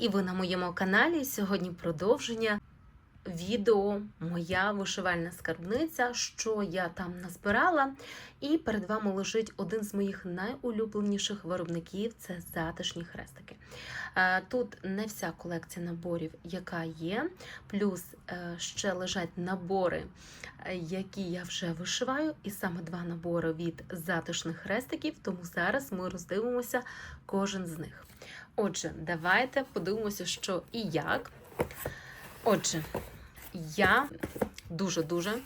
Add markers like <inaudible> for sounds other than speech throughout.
і ви на моєму каналі. Сьогодні продовження відео Моя вишивальна скарбниця, що я там назбирала. І перед вами лежить один з моїх найулюбленіших виробників це затишні хрестики. Е, Тут не вся колекція наборів, яка є, плюс е, ще лежать набори, які я вже вишиваю, і саме два набори від затишних хрестиків. Тому зараз ми роздивимося кожен з них. Отже, давайте подивимося, що і як. Отже, я дуже-дуже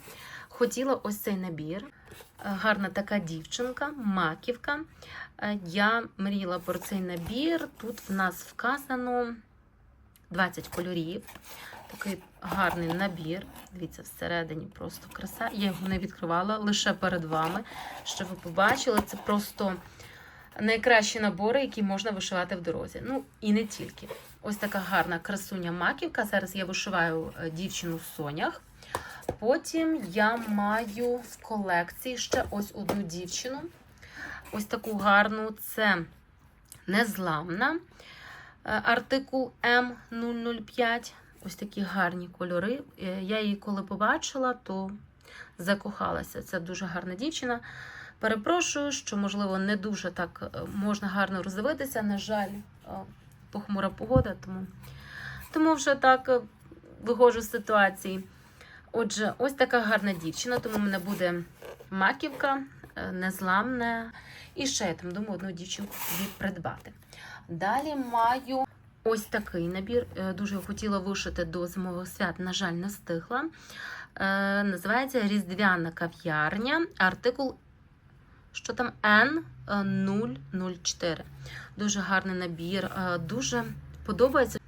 хотіла ось цей набір. Гарна така дівчинка, маківка. Е, Я мріяла про цей набір. Тут в нас вказано 20 кольорів. Такий гарний набір. Дивіться, всередині просто краса. Я його не відкривала лише перед вами, щоб ви побачили. Це просто найкращі набори, які можна вишивати в дорозі. Ну і не тільки. Ось така гарна красуня маківка. Зараз я вишиваю е, дівчину в сонях. Потім я маю в колекції ще ось одну дівчину. Ось таку гарну це незламна. Е, Артикул М005. Ось такі гарні кольори. Е, Я її коли побачила, то закохалася. Це дуже гарна дівчина. Перепрошую, що, можливо, не дуже так е, можна гарно роздивитися. На жаль, е, похмура погода, тому, тому вже так е, виходжу з ситуації. Отже, ось така гарна дівчина, тому в мене буде маківка, незламна. І ще я там думаю, одну дівчинку собі придбати. Далі маю ось такий набір. Дуже хотіла вишити до зимових свят, на жаль, не встигла. Називається Різдвяна кав'ярня, артикул що там N004. Дуже гарний набір, е, дуже подобається.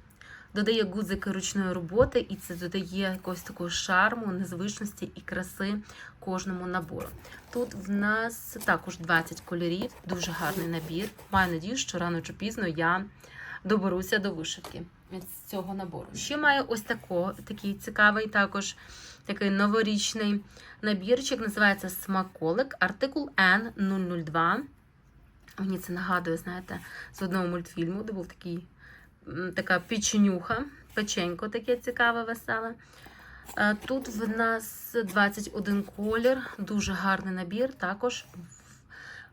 Додає гудзики ручної роботи, і це додає якогось такого шарму, незвичності і краси кожному набору. Тут в нас також 20 кольорів, дуже гарний набір. Маю надію, що рано чи пізно я доберуся до вишивки з цього набору. Ще маю ось тако, такий цікавий також такий новорічний набірчик, називається Смаколик, артикул N002. Мені це нагадує, знаєте, з одного мультфільму, де був такий, така печенюха, печенько таке цікаве, веселе. Е, Тут в нас 21 колір, дуже гарний набір. Також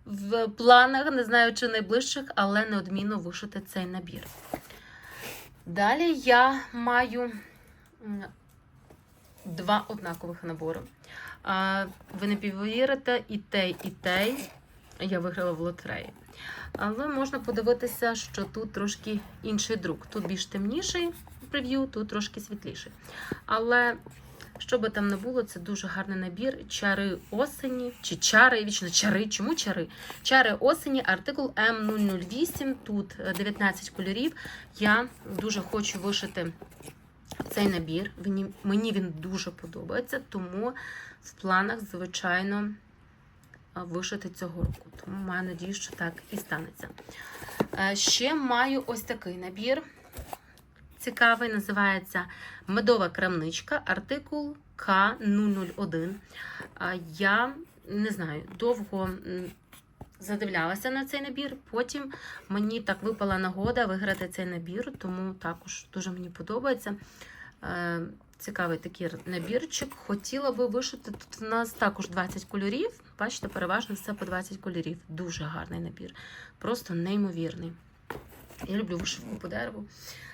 в, планах, не знаю, чи найближчих, але неодмінно вишити цей набір. Далі я маю два однакових набори. А, Ви не повірите, і той, і той я виграла в лотереї. Але можна подивитися, що тут трошки інший друк. Тут більш темніший прев'ю, тут трошки світліший. Але що би там не було, це дуже гарний набір. Чари осені, чи чари, вічно чари. Чому чари? Чари осені, артикул М008, тут е, 19 кольорів. Я дуже хочу вишити цей набір. Мені, він дуже подобається, тому в планах, звичайно, вишити цього року. Тому маю надію, що так і станеться. Е, Ще маю ось такий набір. Цікавий, називається Медова крамничка, артикул К001. Я не знаю, довго задивлялася на цей набір. Потім мені так випала нагода виграти цей набір, тому також дуже мені подобається. Е, Цікавий такий набірчик. Хотіла би вишити. Тут в нас також 20 кольорів. Бачите, переважно все по 20 кольорів. Дуже гарний набір. Просто неймовірний. Я люблю вишивку по дереву.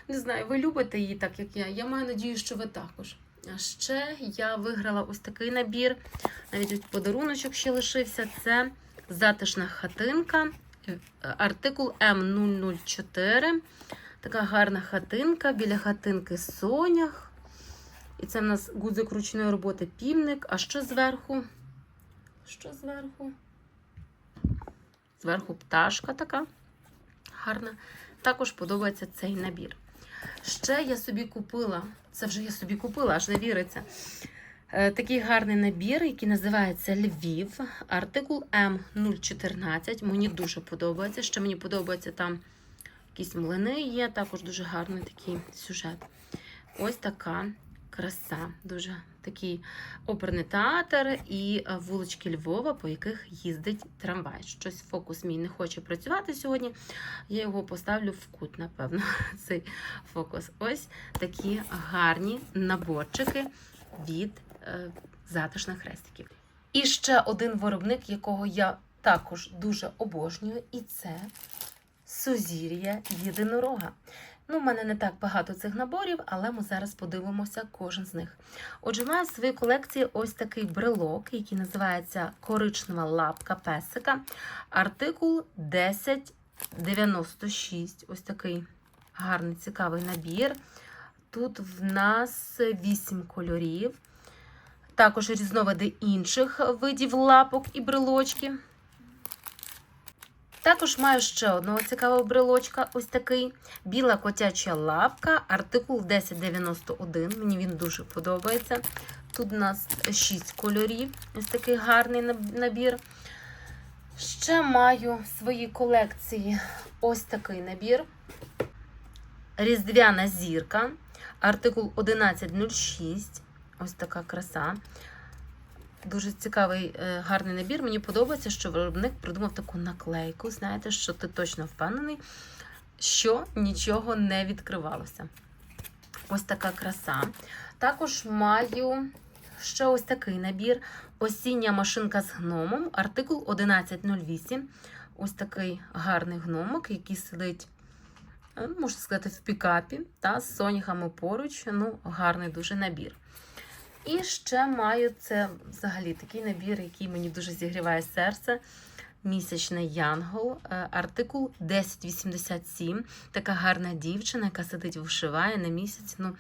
Не знаю, ви любите її так, як я. Я маю надію, що ви також. А ще я виграла ось такий набір. Навіть ось подаруночок ще лишився. Це затишна хатинка, е, артикул М004. Така гарна хатинка. Біля хатинки сонях. І це в нас гудзик ручної роботи півник. А що зверху? Що зверху? Зверху пташка така гарна. Також подобається цей набір. Ще я собі купила, це вже я собі купила, аж не віриться. Е, Такий гарний набір, який називається Львів, артикул М014. Мені дуже подобається. Ще мені подобається там якісь млини є, також дуже гарний такий сюжет. Ось така краса. Дуже такий оперний театр і е, вулички Львова, по яких їздить трамвай. Щось фокус мій не хоче працювати сьогодні. Я його поставлю в кут, напевно, <laughs> цей фокус. Ось такі гарні наборчики від е, затишних хрестиків. І ще один виробник, якого я також дуже обожнюю, і це Сузір'я єдинорога. Ну, в мене не так багато цих наборів, але ми зараз подивимося кожен з них. Отже, маю в своїй колекції ось такий брелок, який називається Коричнева лапка песика. Артикул 1096. Ось такий гарний, цікавий набір. Тут в нас 8 кольорів. Також різновиди інших видів лапок і брелочків. Також маю ще одного цікавого брелочка, ось такий. Біла котяча лапка, артикул 1091. Мені він дуже подобається. Тут у нас 6 кольорів, ось такий гарний набір. Ще маю в своїй колекції ось такий набір. Різдвяна зірка, артикул 1106. Ось така краса. Дуже цікавий, е, гарний набір. Мені подобається, що виробник придумав таку наклейку. Знаєте, що ти точно впевнений, що нічого не відкривалося. Ось така краса. Також маю ще ось такий набір: осіння машинка з гномом, артикул 1108. Ось такий гарний гномик, який сидить, е, можна сказати, в пікапі та з соняхами поруч. Ну, гарний дуже набір. І ще маю це взагалі такий набір, який мені дуже зігріває серце. Місячний янгол, е, артикул 1087. Така гарна дівчина, яка сидить вишиває на місяць. Ну,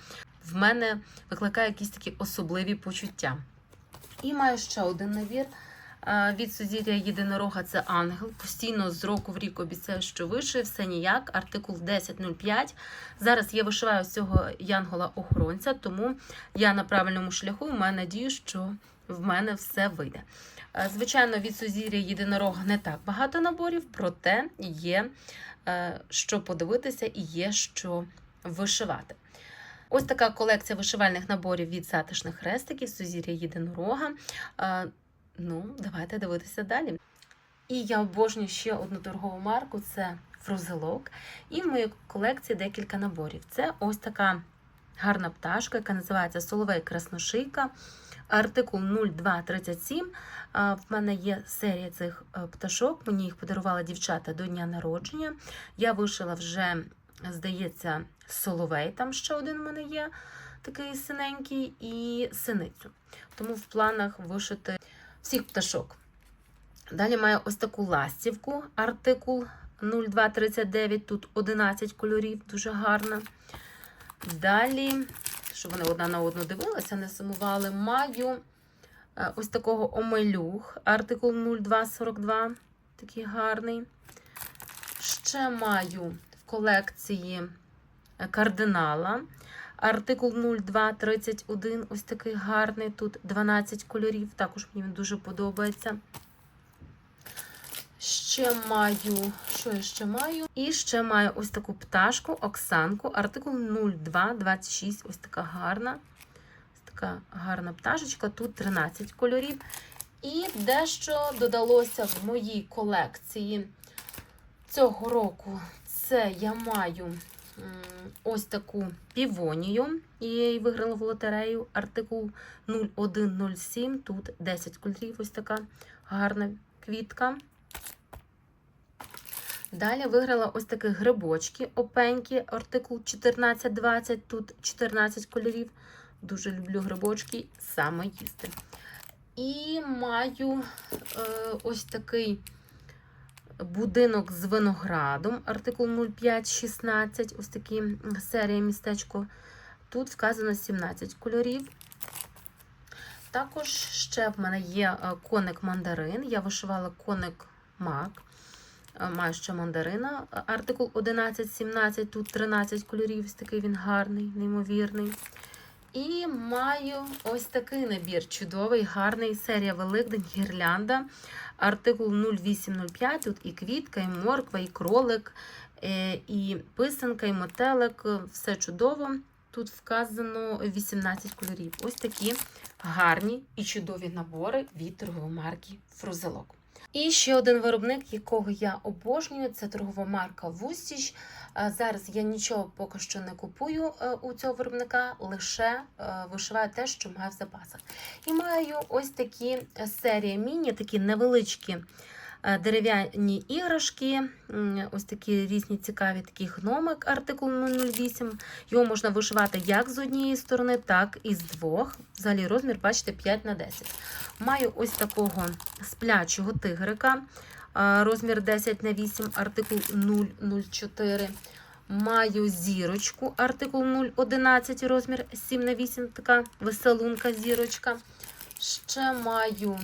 в мене викликає якісь такі особливі почуття. І маю ще один набір. Е, Від сузір'я єдинорога це ангел. Постійно з року в рік обіцяю, що вишив, все ніяк. Артикул 10.05. Зараз я вишиваю з цього янгола-охоронця, тому я на правильному шляху. Маю надію, що в мене все вийде. Е, Звичайно, від сузір'я єдинорога не так багато наборів, проте є е, що подивитися і є що вишивати. Ось така колекція вишивальних наборів від затишних хрестиків, сузір'я єдинорога. Ну, давайте дивитися далі. І я обожнюю ще одну торгову марку це фрузелок. І в моїй колекції декілька наборів. Це ось така гарна пташка, яка називається Соловей Красношийка. Артикул 0237. В мене є серія цих е, пташок. Мені їх подарували дівчата до дня народження. Я вишила вже, здається, соловей. Там ще один в мене є, такий синенький, і синицю. Тому в планах вишити всіх пташок. Далі маю ось таку ластівку, артикул 0239, тут 11 кольорів, дуже гарна. Далі, щоб вони одна на одну дивилися, не сумували, маю е, ось такого омелюх, артикул 0242, такий гарний. Ще маю в колекції е, кардинала. Артикул 0231, ось такий гарний. Тут 12 кольорів, також мені він дуже подобається. Ще маю, що я ще маю? І ще маю ось таку пташку, Оксанку, артикул 0226, ось така гарна. Ось така гарна пташечка, тут 13 кольорів. І дещо додалося в моїй колекції цього року. Це я маю ось таку півонію. Її виграла в лотерею. Артикул 0107, тут 10 кольорів, ось така гарна квітка. Далі виграла ось такі грибочки опенькі, артикул 1420, тут 14 кольорів. Дуже люблю грибочки, саме їсти. І маю е, ось такий будинок з виноградом, артикул 0516, ось такі серія містечко. Тут вказано 17 кольорів. Також ще в мене є е, коник мандарин. Я вишивала коник мак. Е, Маю ще мандарина. Е, Артикул 11-17, тут 13 кольорів, ось такий він гарний, неймовірний. І маю ось такий набір чудовий, гарний серія Великдень, гірлянда. Артикул 0805. Тут і квітка, і морква, і кролик, е, і писанка, і мотелик. Все чудово. тут вказано 18 кольорів. Ось такі гарні і чудові набори від торгової марки Фрузелок. І ще один виробник, якого я обожнюю, це торгова марка Вустіч. Е, Зараз я нічого поки що не купую е, у цього виробника, лише е, вишиваю те, що маю в запасах. І маю ось такі серії міні, такі невеличкі дерев'яні іграшки, ось такі різні цікаві такі гномик, артикул 008. Його можна вишивати як з однієї сторони, так і з двох. Взагалі розмір, бачите, 5 на 10. Маю ось такого сплячого тигрика, розмір 10 на 8, артикул 004. Маю зірочку, артикул 011, розмір 7 на 8, така веселунка зірочка. Ще маю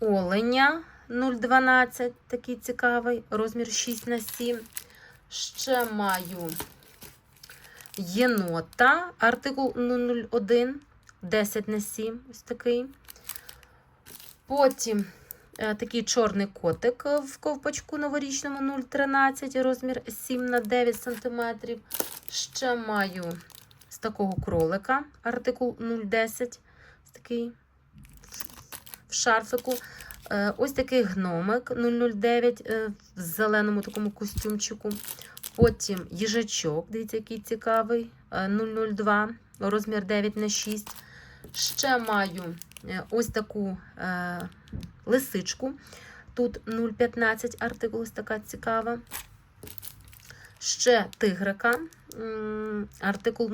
оленя 012, такий цікавий, розмір 6 на 7. Ще маю єнота, артикул 001, 10 на 7, ось такий. Потім е, такий чорний котик в ковпачку новорічному 013, розмір 7 на 9 см. Ще маю з такого кролика, артикул 010, ось такий в шарфику. Е, Ось такий гномик 009 е, в зеленому такому костюмчику. Потім їжачок, дивіться, який цікавий, е, 002, розмір 9 на 6. Ще маю е, ось таку е, лисичку. Тут 0,15 артикул, ось така цікава. Ще тигрика, артикул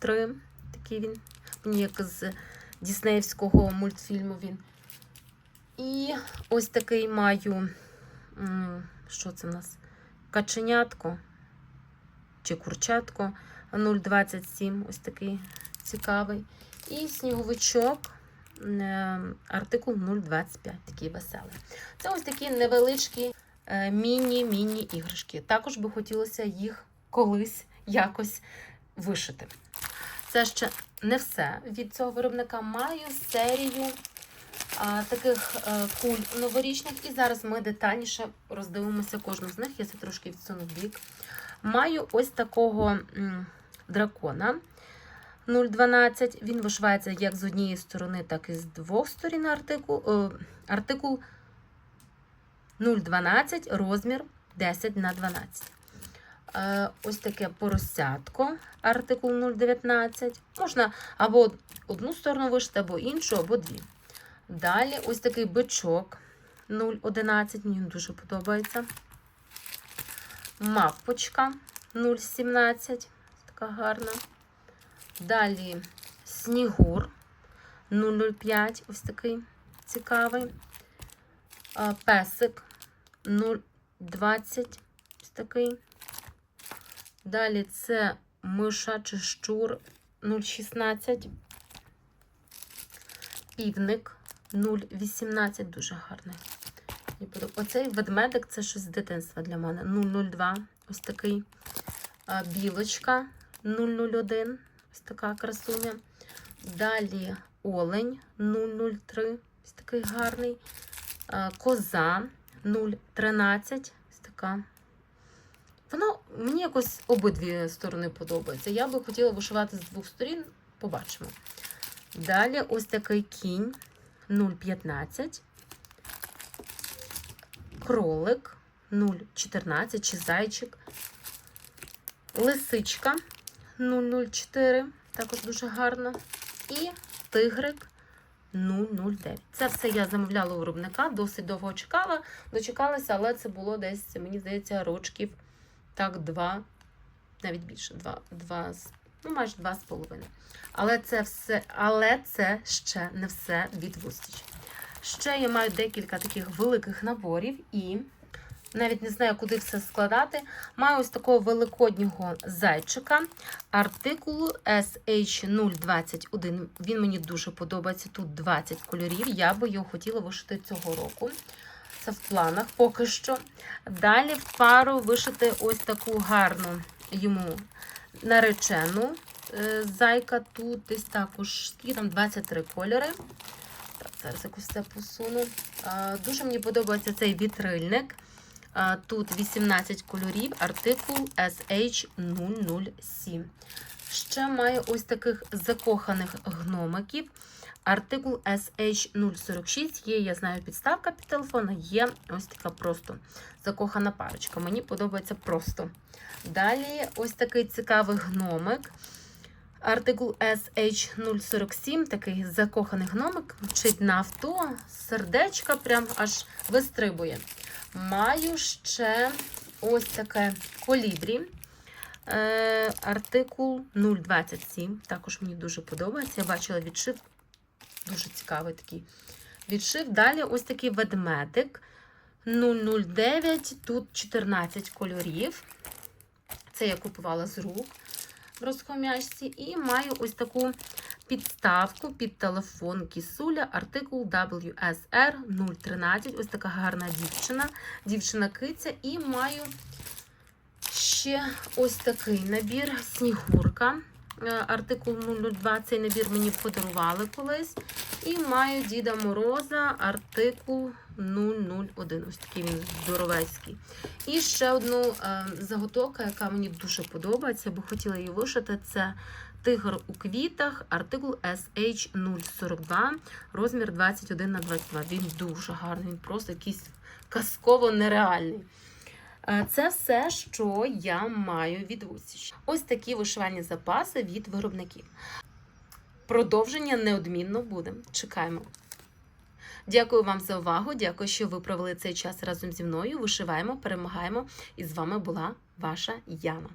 003. Такий він, мені як з Діснеївського мультфільму він. І ось такий маю, що це в нас? Каченятко чи курчатко 0,27, ось такий цікавий. І сніговичок, е, артикул 0,25, такий веселий. Це ось такі невеличкі е, міні-міні іграшки. Також би хотілося їх колись якось вишити. Це ще не все від цього виробника. Маю серію таких е, куль новорічних, і зараз ми детальніше роздивимося кожну з них. Я це трошки відсуну бік. Маю ось такого дракона 0,12. Він вишивається як з однієї сторони, так і з двох сторін артикул. Е, артикул 0,12, розмір 10 на 12. Е, ось таке поросятко, артикул 0,19. Можна або одну сторону вишити, або іншу, або дві. Далі ось такий бичок 0,11, мені дуже подобається. Мавпочка 0,17, така гарна. Далі снігур 0,05, ось такий цікавий. Песик 0,20, ось такий. Далі це миша чи щур 0,16. Півник 0,18, дуже гарний. Оцей ведмедик це щось з дитинства для мене. 0,02, ось такий. Білочка 0,01, ось така красуня. Далі олень 0,03, ось такий гарний. Коза 0,13, ось така. Воно мені якось обидві сторони подобається. Я би хотіла вишивати з двох сторін, побачимо. Далі ось такий кінь 0,15. Кролик 0,14 чи зайчик. Лисичка 0,04, також дуже гарно. І тигрик 0,09. Це все я замовляла у виробника, досить довго чекала, дочекалася, але це було десь, мені здається, рочків так, два, навіть більше, два, два з- ну, майже два з половиною. Але це все, але це ще не все від Вустіч. Ще я маю декілька таких великих наборів і навіть не знаю, куди все складати. Маю ось такого великоднього зайчика артикулу SH021. Він мені дуже подобається. Тут 20 кольорів. Я би його хотіла вишити цього року. Це в планах поки що. Далі в пару вишити ось таку гарну йому наречену е, зайка. Тут десь також скільки там 23 кольори. Так, зараз якось це посуну. Дуже мені подобається цей вітрильник. Тут 18 кольорів, артикул SH007. Ще маю ось таких закоханих гномиків. Артикул SH046. Є, я знаю, підставка під телефон, є ось така просто закохана парочка. Мені подобається просто. Далі ось такий цікавий гномик. Артикул SH047, такий закоханий гномик, вчить на авто, сердечко прям аж вистрибує. Маю ще ось таке колібрі. Е, артикул 027. Також мені дуже подобається. Я бачила відшив. Дуже цікавий такий відшив. Далі ось такий ведмедик 009. Тут 14 кольорів. Це я купувала з рук в розхом'ячці. І маю ось таку підставку під телефон кісуля, артикул WSR 013. Ось така гарна дівчина, дівчина-киця. І маю ще ось такий набір Снігурка. Е, Артикул 002. Цей набір мені подарували колись. І маю Діда Мороза, артикул 001. Ось такий він здоровецький. І ще одну е, заготовку, яка мені дуже подобається, бо хотіла її вишити. Це тигр у квітах, артикул SH042, розмір 21 на 22. Він дуже гарний, він просто якийсь казково нереальний. Е, Це все, що я маю від Усіч. Ось такі вишивальні запаси від виробників. Продовження неодмінно буде. Чекаємо. Дякую вам за увагу. Дякую, що ви провели цей час разом зі мною. Вишиваємо, перемагаємо. І з вами була ваша Яна.